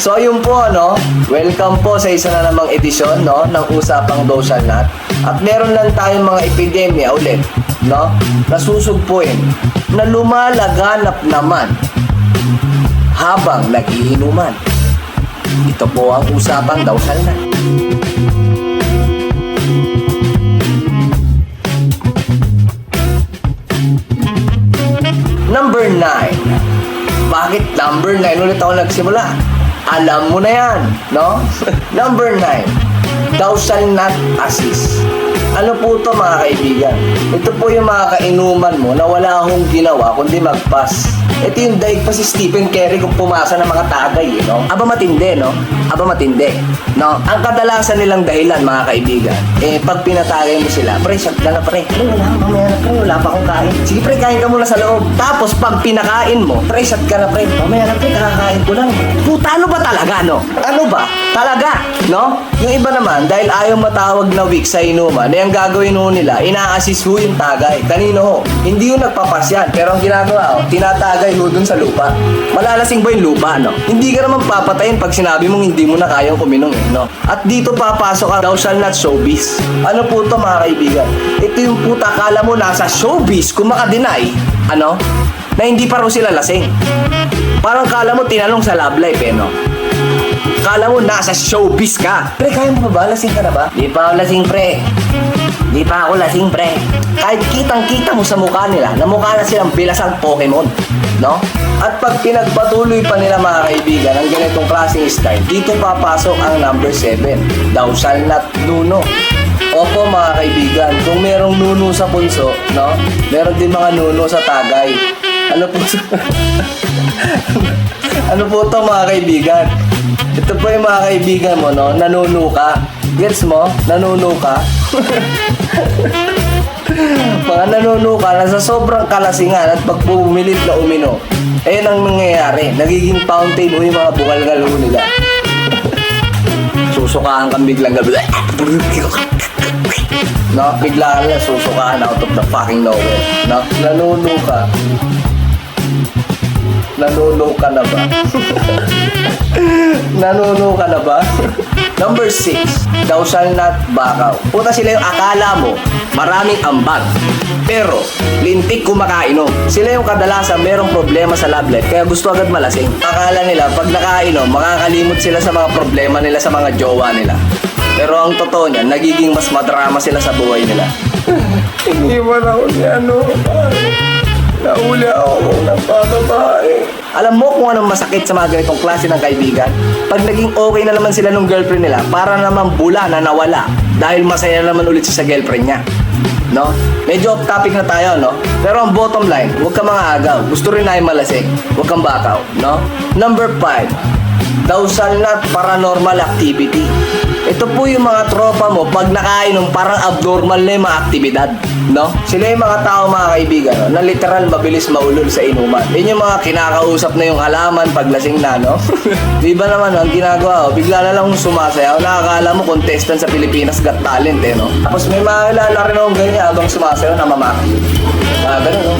So yun po no, welcome po sa isa na namang edisyon no ng usapang Social Nut. At meron lang tayong mga epidemya ulit, no? Nasusugpuin na lumalaganap naman habang nagiinuman. Ito po ang usapang Social Nut. Number 9. Bakit number 9 ulit ako nagsimula? Alam mo na yan, no? number 9. Thou shall not assist. Ano po to mga kaibigan? Ito po yung mga kainuman mo na wala akong ginawa kundi magpas. Ito yung daig pa si Stephen Curry kung pumasa ng mga tagay, eh, no? Aba matindi, no? Aba matindi, no? Ang kadalasan nilang dahilan, mga kaibigan, eh, pag pinatagay mo sila, pre, shut ka na, pre. Pre, wala, mamaya na, pre, wala pa akong kain. Sige, pre, kain ka muna sa loob. Tapos, pag pinakain mo, pre, shut ka na, pre. Mamaya na, pre, kakakain ko lang. Puta, ano ba talaga, no? Ano ba? Talaga, no? Yung iba naman, dahil ayaw matawag na weak sa inuman, eh, ang gagawin ho nila, ina-assist ho yung tagay. Kanino ho? Hindi yung nagpapasyan, pero ang ginagawa ho, tinatagay ho dun sa lupa. Malalasing ba yung lupa, no? Hindi ka naman papatayin pag sinabi mong hindi mo na kayang kuminong, eh, no? At dito papasok ang thou shall not showbiz. Ano po to mga kaibigan? Ito yung puta, kala mo nasa showbiz kung makadeny, ano? Na hindi pa sila lasing. Parang kala mo tinanong sa love life, eh, no? Kala mo nasa showbiz ka. Pre, kaya mo ba ba? Lasing ka na ba? Di pa ako lasing, pre. Di pa ako lasing, pre. Kahit kitang-kita mo sa mukha nila, na mukha na silang bilasang Pokemon. No? At pag pinagpatuloy pa nila mga kaibigan ang ganitong klaseng style, dito papasok ang number 7. Thou shall not nuno. Opo mga kaibigan, kung merong nuno sa punso, no? Meron din mga nuno sa tagay. Ano po Ano po to mga kaibigan? Ito po yung mga kaibigan mo, no? Nanuno ka. Gets mo? Nanuno ka. mga nanuno ka na sa sobrang kalasingan at pag pumilit na umino. Ayun ang nangyayari. Nagiging fountain o yung mga bukalgal ho nila. Susukaan kang biglang gabi. No, bigla ka susukaan out of the fucking nowhere. No, nanuno ka. Nanuno ka na ba? Nanuno ka na ba? Number 6, thou shall not bakaw. Puta sila yung akala mo, maraming ambag. Pero, lintik kumakainom. Sila yung kadalasan merong problema sa love life, kaya gusto agad malasing. Akala nila, pag nakainom, makakalimot sila sa mga problema nila sa mga jowa nila. Pero ang totoo niyan, nagiging mas madrama sila sa buhay nila. Hindi mo na ako ni ano, Nauli ako ng babae. Alam mo kung anong masakit sa mga ganitong klase ng kaibigan? Pag naging okay na naman sila nung girlfriend nila, para naman bula na nawala dahil masaya naman ulit siya sa girlfriend niya. No? Medyo off topic na tayo, no? Pero ang bottom line, huwag ka mga agaw. Gusto rin na malasig. Huwag kang bakaw, no? Number 5, shall not paranormal activity. Ito po yung mga tropa mo pag nakainom parang abnormal na yung mga aktibidad. No? Sila yung mga tao mga kaibigan no? na literal mabilis maulol sa inuman. Yun yung mga kinakausap na yung halaman paglasing na, no? Di naman, no? ang ginagawa, oh, bigla na lang sumasayaw. Nakakala mo contestant sa Pilipinas Got Talent, eh, no? Tapos may mga kilala rin akong ganyan habang sumasayaw na mamaki. Mga ganun, no?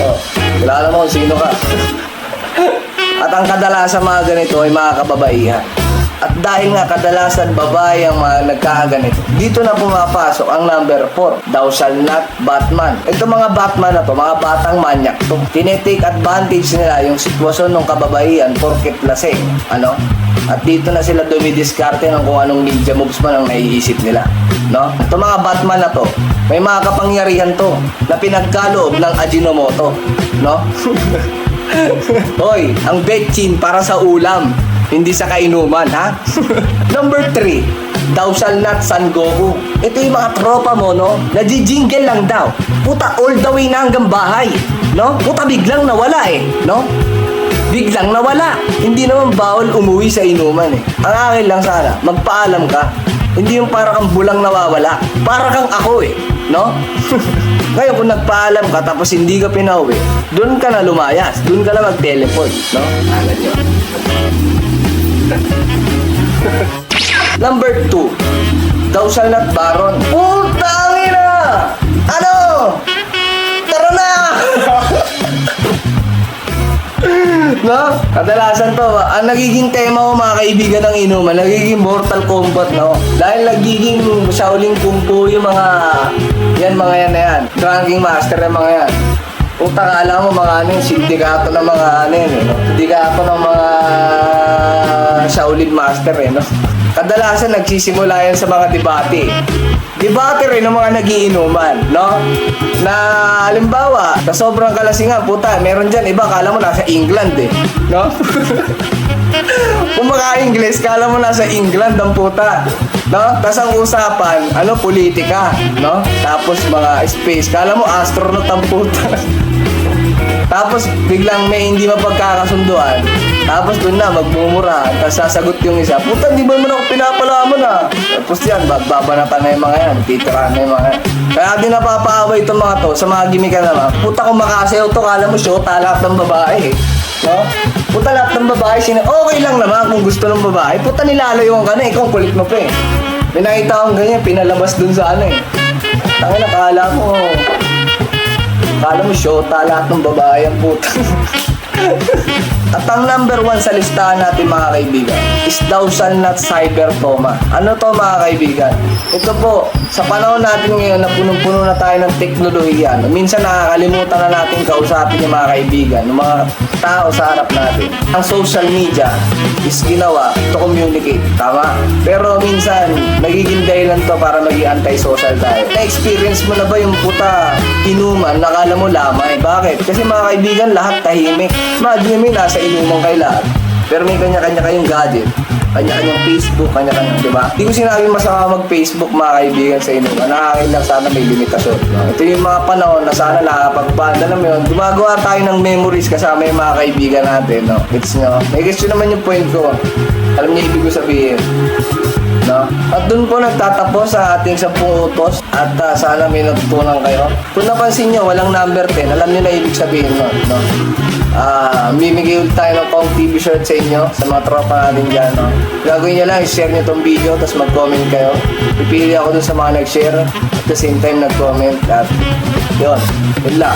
Oh, kilala mo kung sino ka. At ang kadalasan mga ganito ay mga kababaihan. At dahil nga kadalasan babae ang mga nagkakaganito, dito na pumapasok ang number 4, thou shall not Batman. Ito mga Batman na to, mga batang manyak to. Tinetake advantage nila yung sitwasyon ng kababaihan porket lasing. Ano? At dito na sila dumidiskarte ng kung anong ninja moves man ang naiisip nila. No? Ito mga Batman na to, may mga kapangyarihan to na pinagkaloob ng Ajinomoto. No? Hoy, ang betchin para sa ulam, hindi sa kainuman, ha? Number 3, thou shall not San Goku. Ito yung mga tropa mo, no? Nagji-jingle lang daw. Puta, all the way na hanggang bahay. No? Puta, biglang nawala eh. No? Biglang nawala. Hindi naman bawal umuwi sa inuman eh. Ang akin lang sana, magpaalam ka. Hindi yung para kang bulang nawawala. Para kang ako eh. No? Ngayon, kung nagpaalam ka tapos hindi ka pinauwi, doon ka na lumayas. Doon ka na mag-teleport. No? Alam nyo. Number 2. Thou shall not baron. Putang no? Kadalasan to, ang nagiging tema ko mga kaibigan ng inuman, nagiging Mortal Kombat, no? Dahil nagiging Shaolin Kung Fu yung mga, yan mga yan na yan. Ranking Master yung mga yan. Kung takala mo mga ano yun, sindikato ng mga ano yun, eh, no? Sindikato ng mga Shaolin Master, eh, no? Kadalasan nagsisimula yan sa mga debate. Debate rin ng mga nagiinuman, no? Na halimbawa, sa sobrang kalasingan, puta, meron dyan, iba, kala mo nasa England eh, no? Kung maka-English, kala mo nasa England ang puta. No? Tapos ang usapan, ano, politika, no? Tapos mga space, kala mo astronaut ang puta. Tapos biglang may hindi mapagkakasunduan. Tapos doon na, magmumura. Tapos sasagot yung isa, puta, di ba mo ako pinapalamon ah. Tapos yan, babanatan na yung mga yan. Titirahan na yung mga yan. Kaya di napapaaway itong mga to sa mga gimmick naman. Puta, kung makasayaw to, kala mo shota lahat ng babae eh. No? Puta lahat ng babae, sina okay lang naman kung gusto ng babae. Puta nilalayuan ka na, ikaw kulit mo pa eh. May nakita akong ganyan, pinalabas dun sa ano eh. Tangin nakala mo, Kala mo shota lahat ng babae ang puta. At ang number one sa listahan natin mga kaibigan is Thou Shall Cyber Toma. Ano to mga kaibigan? Ito po, sa panahon natin ngayon na punong-puno na tayo ng teknolohiya, minsan nakakalimutan na natin kausapin yung mga kaibigan, yung mga tao sa harap natin. Ang social media is ginawa to communicate, tama? Pero minsan, nagiging dahilan to para maging anti-social tayo. Na-experience mo na ba yung puta inuman, nakala mo lamay? Bakit? Kasi mga kaibigan, lahat tahimik. Imagine mo nasa inuman kayo lahat. Pero may kanya-kanya kayong gadget. Kanya-kanyang Facebook, kanya-kanyang, di ba? Hindi ko sinabi masama mag-Facebook mga kaibigan sa inuman. Nakakain lang sana may limitasyon. No? Ito yung mga panahon na sana nakakapagbanda na yun. Gumagawa tayo ng memories kasama yung mga kaibigan natin. No? Gets nyo? May guess nyo naman yung point ko. Alam niyo ibig ko sabihin. No? At doon po nagtatapos sa ating 10 utos at ah, sana may natutunan kayo. Kung napansin nyo, walang number 10. Alam nyo na ibig sabihin nun. No? Ah, mimigay ulit tayo ng Kong TV shirt sa inyo, sa mga tropa natin dyan. No? Gagawin nyo lang, share nyo tong video, tapos mag-comment kayo. Pipili ako dun sa mga nag-share, at the same time nag-comment. At yun, yun lang.